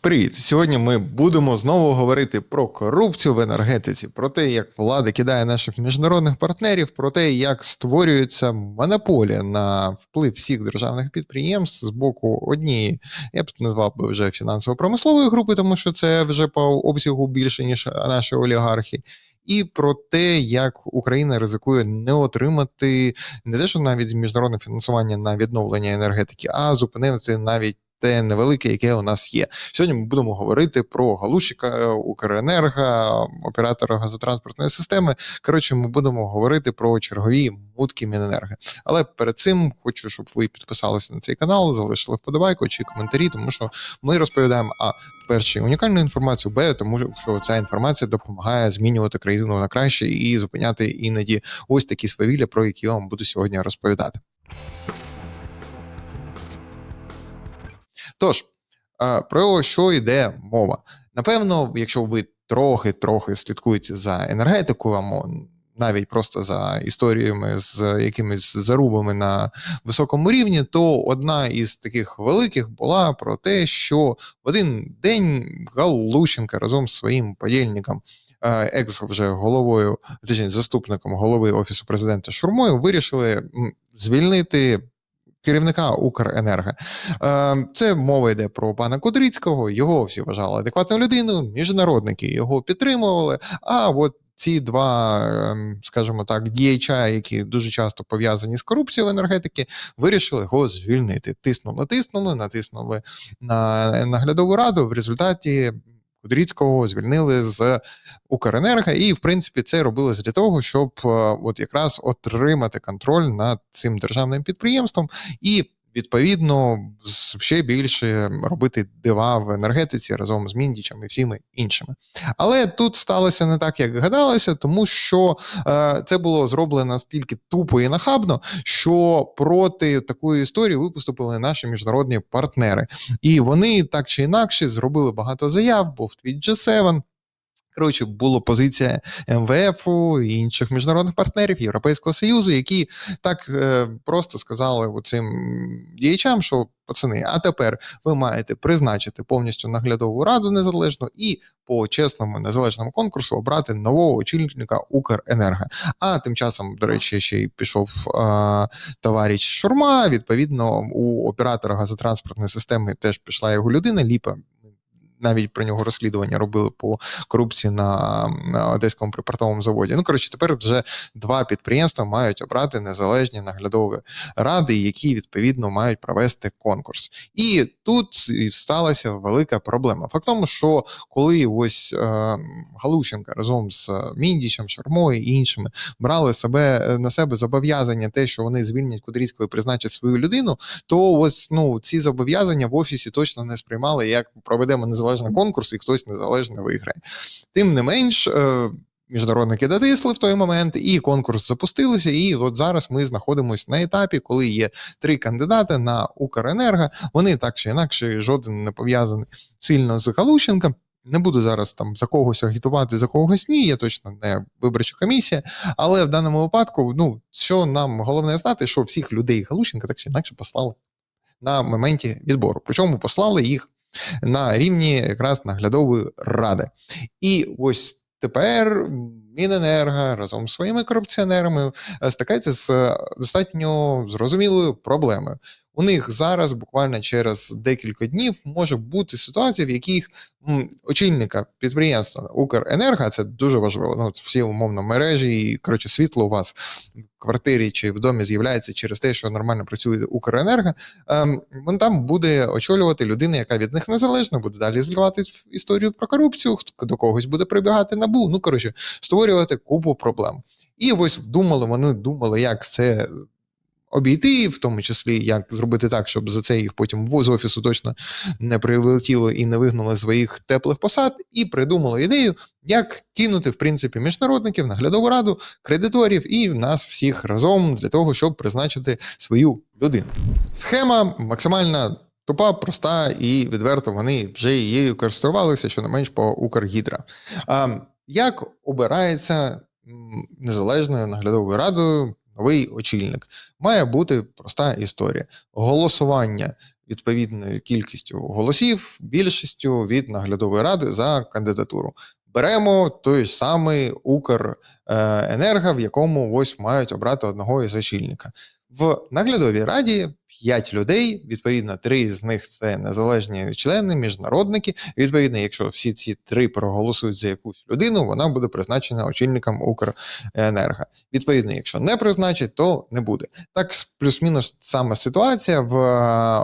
Привіт! Сьогодні ми будемо знову говорити про корупцію в енергетиці, про те, як влада кидає наших міжнародних партнерів, про те, як створюється монополія на вплив всіх державних підприємств з боку однієї, я б назвав би вже фінансово-промислової групи, тому що це вже по обсягу більше ніж наші олігархи. І про те, як Україна ризикує не отримати не те, що навіть міжнародне фінансування на відновлення енергетики, а зупинити навіть те невелике, яке у нас є. Сьогодні ми будемо говорити про галущика Укренерго, оператора газотранспортної системи. Коротше, ми будемо говорити про чергові мутки Міненерго. Але перед цим хочу, щоб ви підписалися на цей канал, залишили вподобайку чи коментарі, тому що ми розповідаємо а перше унікальну інформацію, б тому що ця інформація допомагає змінювати країну на краще і зупиняти іноді ось такі свавілля, про які я вам буду сьогодні розповідати. Тож, про що йде мова? Напевно, якщо ви трохи-трохи слідкуєте за енергетикою, або навіть просто за історіями з якимись зарубами на високому рівні, то одна із таких великих була про те, що в один день Галущенка разом з своїм подільником. Екс вже головою, точніше, заступником голови офісу президента Шурмою вирішили звільнити керівника Укренерго. Е, це мова йде про пана Кудрицького. Його всі вважали адекватною людиною. Міжнародники його підтримували. А от ці два, ем, скажімо так, діяча, які дуже часто пов'язані з корупцією в енергетики, вирішили його звільнити. Тиснули, тиснули, натиснули на наглядову раду. В результаті Кудріцького звільнили з Укренерго, і в принципі це робилось для того, щоб е, от якраз отримати контроль над цим державним підприємством. І відповідно ще більше робити дива в енергетиці разом з Міндічем і всіми іншими. Але тут сталося не так, як гадалося, тому що е, це було зроблено настільки тупо і нахабно, що проти такої історії виступили наші міжнародні партнери, і вони так чи інакше зробили багато заяв, був твіт G7, Коротше, була позиція МВФ і інших міжнародних партнерів Європейського Союзу, які так е, просто сказали цим діячам, що пацани, а тепер ви маєте призначити повністю наглядову раду незалежну і по чесному незалежному конкурсу обрати нового очільника Укренерго. А тим часом, до речі, ще й пішов е, товариш Шурма. Відповідно, у оператора газотранспортної системи теж пішла його людина. Ліпа навіть про нього розслідування робили по корупції на, на одеському припортовому заводі. Ну коротше, тепер вже два підприємства мають обрати незалежні наглядові ради, які відповідно мають провести конкурс. І тут сталася велика проблема. Факт тому, що коли ось е, Галущенка разом з Міндічем, Шармою і іншими брали себе на себе зобов'язання, те, що вони звільнять Кудрійського і призначать свою людину, то ось ну ці зобов'язання в офісі точно не сприймали як проведемо незалежні незалежний конкурс, і хтось незалежно виграє. Тим не менш. Е, міжнародники дотисли в той момент, і конкурс запустилися. І от зараз ми знаходимося на етапі, коли є три кандидати на Укренерго. Вони так чи інакше, жоден не пов'язаний сильно з Галущенком. Не буду зараз там за когось агітувати, за когось ні, я точно не виборча комісія. Але в даному випадку, ну що нам головне знати, що всіх людей Галущенка так чи інакше послали на моменті відбору. Причому послали їх на рівні якраз наглядової ради. І ось тепер Міненерго разом з своїми корупціонерами е, стикається з е, достатньо зрозумілою проблемою. У них зараз, буквально через декілька днів, може бути ситуація, в яких очільника підприємства Укренерго, це дуже важливо. Ну всі умовно мережі, і коротше, світло у вас в квартирі чи в домі з'являється через те, що нормально працює Укренерго. Ем, він там буде очолювати людина, яка від них незалежна, буде далі зливати історію про корупцію, до когось буде прибігати набу. Ну коротше, створювати купу проблем. І ось думали, вони думали, як це обійти, в тому числі як зробити так, щоб за це їх потім з офісу точно не прилетіло і не вигнали своїх теплих посад, і придумали ідею, як кинути в принципі міжнародників, наглядову раду, кредиторів і нас всіх разом для того, щоб призначити свою людину. Схема максимально. Тупа, проста і відверто вони вже її користувалися, що не менш по Укргідра. А як обирається незалежною наглядовою радою новий очільник. Має бути проста історія. Голосування відповідною кількістю голосів, більшістю від наглядової ради за кандидатуру. Беремо той самий Укренерго, в якому ось мають обрати одного із очільника. В наглядовій раді 5 людей, відповідно, три з них це незалежні члени, міжнародники. Відповідно, якщо всі ці три проголосують за якусь людину, вона буде призначена очільником Укренерго. Відповідно, якщо не призначить, то не буде. Так, плюс-мінус саме ситуація в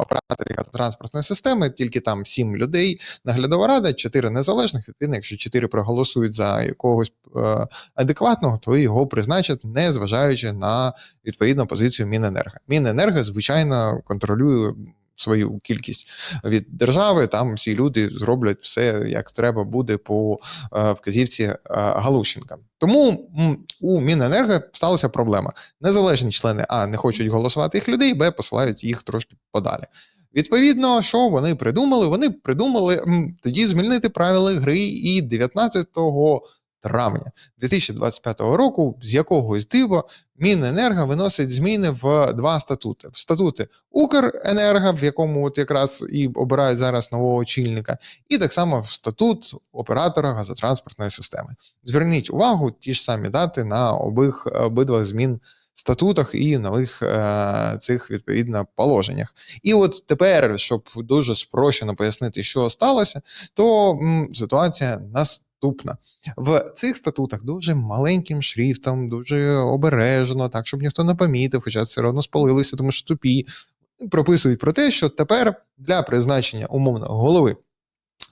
операторі газотранспортної системи, тільки там 7 людей, наглядова рада, 4 незалежних. Відповідно, якщо 4 проголосують за якогось е, адекватного, то його призначать, не зважаючи на відповідну позицію Міненерго. Міненерго, звичайно контролює свою кількість від держави. Там всі люди зроблять все як треба буде по е, вказівці е, Галущенка. Тому у Міненерго сталася проблема. Незалежні члени А не хочуть голосувати їх людей, Б посилають їх трошки подалі. Відповідно, що вони придумали? Вони придумали тоді змінити правила гри і 19 травня 2025 року, з якогось дива Міненерго виносить зміни в два статути: в статути Укренерго, в якому от якраз і обирають зараз нового очільника, і так само в статут оператора газотранспортної системи. Зверніть увагу, ті ж самі дати на обих обидва змін. Статутах і нових е, цих відповідно положеннях. І от тепер, щоб дуже спрощено пояснити, що сталося, то м, ситуація нас наступна. В цих статутах дуже маленьким шрифтом, дуже обережно, так, щоб ніхто не помітив, хоча все одно спалилися, тому що тупі. Прописують про те, що тепер для призначення умовного голови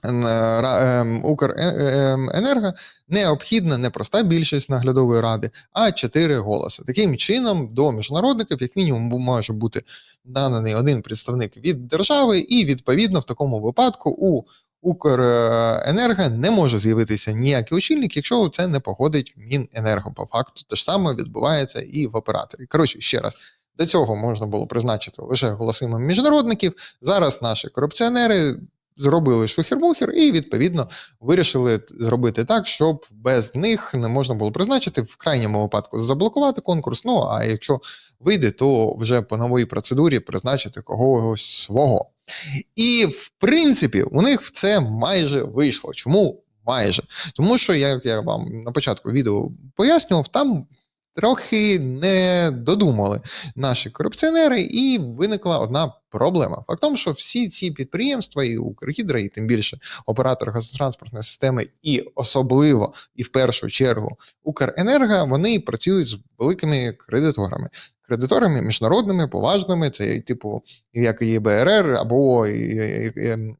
ем, Укренерго ем, необхідна не проста більшість наглядової ради, а чотири голоси. Таким чином, до міжнародників, як мінімум, може бути наданий один представник від держави, і відповідно в такому випадку у Укренерго не може з'явитися ніякий очільник, якщо це не погодить Міненерго. По факту те ж саме відбувається і в операторі. Коротше, ще раз. До цього можна було призначити лише голосами міжнародників. Зараз наші корупціонери зробили шухер-мухер і відповідно вирішили зробити так, щоб без них не можна було призначити в крайньому випадку заблокувати конкурс. Ну а якщо вийде, то вже по новій процедурі призначити когось свого. І в принципі, у них це майже вийшло. Чому майже? Тому що, як я вам на початку відео пояснював, там трохи не додумали наші корупціонери, і виникла одна проблема. Факт тому, що всі ці підприємства, і Укргідро, і тим більше оператор газотранспортної системи, і особливо і в першу чергу Укренерго, вони працюють з великими кредиторами. Кредиторами міжнародними, поважними, це типу як ЄБРР або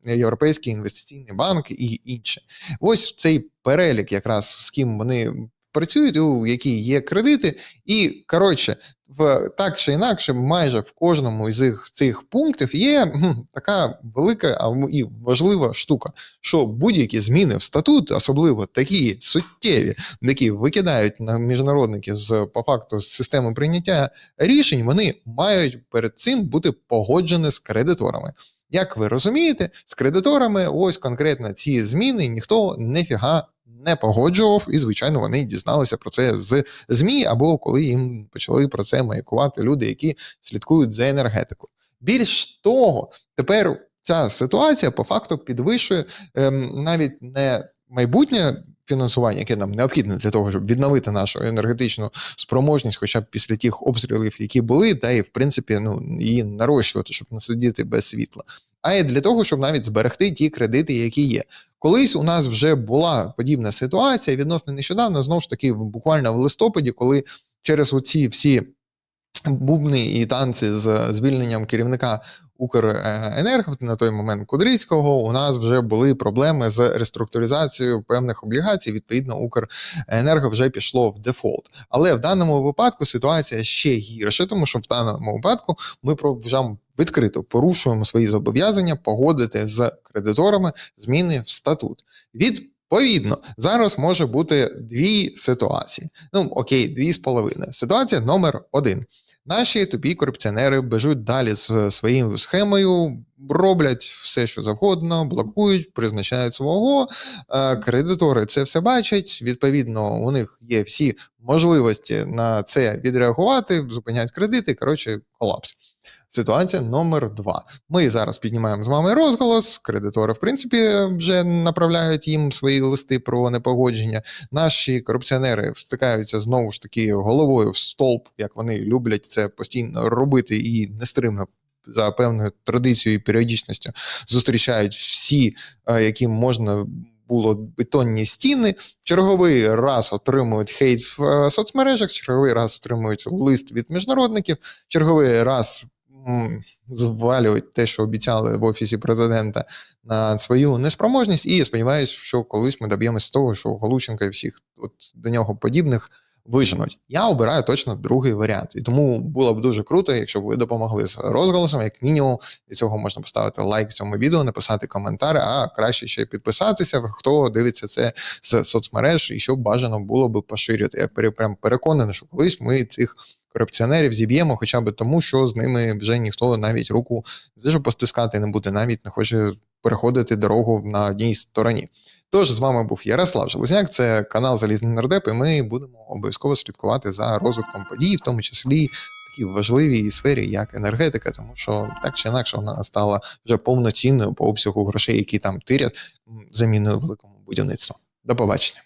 Європейський інвестиційний банк і інше. Ось цей перелік, якраз з ким вони працюють, у які є кредити, і коротше, в так чи інакше, майже в кожному із цих, цих пунктів є м, така велика і важлива штука, що будь-які зміни в статут, особливо такі суттєві, які викидають на міжнародників з по факту з системи прийняття рішень, вони мають перед цим бути погоджені з кредиторами. Як ви розумієте, з кредиторами ось конкретно ці зміни ніхто нефіга не погоджував, і, звичайно, вони дізналися про це з ЗМІ, або коли їм почали про це маякувати люди, які слідкують за енергетикою. Більш того, тепер ця ситуація по факту підвищує ем, навіть не майбутнє. Фінансування, яке нам необхідне для того, щоб відновити нашу енергетичну спроможність, хоча б після тих обстрілів, які були, та і в принципі ну її нарощувати, щоб не сидіти без світла а й для того, щоб навіть зберегти ті кредити, які є. Колись у нас вже була подібна ситуація відносно нещодавно, знову ж таки, буквально в листопаді, коли через оці всі бубни і танці з звільненням керівника Укренерго на той момент Кудрицького у нас вже були проблеми з реструктуризацією певних облігацій. Відповідно, Укренерго вже пішло в дефолт. Але в даному випадку ситуація ще гірша, тому що в даному випадку ми вже відкрито порушуємо свої зобов'язання погодити з кредиторами зміни в статут. Відповідно, зараз може бути дві ситуації. Ну окей, дві з половиною. Ситуація номер один. Наші тобі корупціонери бежуть далі з своєю схемою, роблять все, що завгодно, блокують, призначають свого. Кредитори це все бачать. Відповідно, у них є всі можливості на це відреагувати, зупинять кредити. Коротше, колапс. Ситуація номер два. Ми зараз піднімаємо з вами розголос. Кредитори, в принципі, вже направляють їм свої листи про непогодження. Наші корупціонери встикаються знову ж таки головою в стовп, як вони люблять це постійно робити і нестримно. За певною традицією і періодичністю зустрічають всі, е, яким можна було бетонні стіни. Черговий раз отримують хейт в е, соцмережах, черговий раз отримують лист від міжнародників, черговий раз звалюють те, що обіцяли в офісі президента на свою неспроможність. І я сподіваюся, що колись ми доб'ємося того, що Голущенка і всіх от до нього подібних. Виженуть. Я обираю точно другий варіант, і тому було б дуже круто, якщо б ви допомогли з розголосом, як мінімум. Для цього можна поставити лайк цьому відео, написати коментар, а краще ще підписатися, хто дивиться це з соцмереж, і що бажано було б поширювати. Я прям переконаний, що колись ми цих корупціонерів зіб'ємо, хоча б тому, що з ними вже ніхто навіть руку не постискати не буде, навіть не хоче переходити дорогу на одній стороні. Тож з вами був Ярослав Железняк, це канал Залізний Нардеп, і ми будемо обов'язково слідкувати за розвитком подій, в тому числі в такій важливій сфері, як енергетика, тому що так чи інакше вона стала вже повноцінною по обсягу грошей, які там тирять заміною великому будівництву. До побачення.